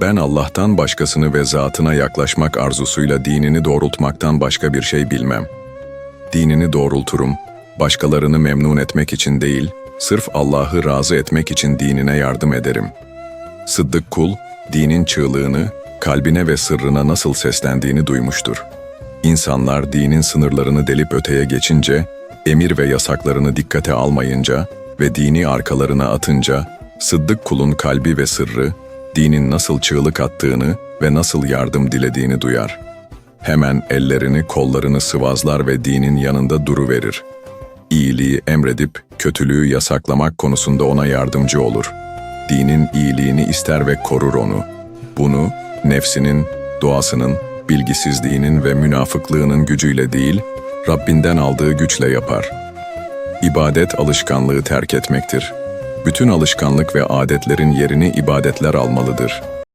Ben Allah'tan başkasını ve zatına yaklaşmak arzusuyla dinini doğrultmaktan başka bir şey bilmem. Dinini doğrulturum, başkalarını memnun etmek için değil, sırf Allah'ı razı etmek için dinine yardım ederim. Sıddık kul, dinin çığlığını, kalbine ve sırrına nasıl seslendiğini duymuştur. İnsanlar dinin sınırlarını delip öteye geçince, emir ve yasaklarını dikkate almayınca ve dini arkalarına atınca, Sıddık kulun kalbi ve sırrı, dinin nasıl çığlık attığını ve nasıl yardım dilediğini duyar. Hemen ellerini, kollarını sıvazlar ve dinin yanında duruverir. İyiliği emredip kötülüğü yasaklamak konusunda ona yardımcı olur. Dinin iyiliğini ister ve korur onu. Bunu nefsinin, doğasının, bilgisizliğinin ve münafıklığının gücüyle değil, Rabbinden aldığı güçle yapar. İbadet alışkanlığı terk etmektir. Bütün alışkanlık ve adetlerin yerini ibadetler almalıdır.''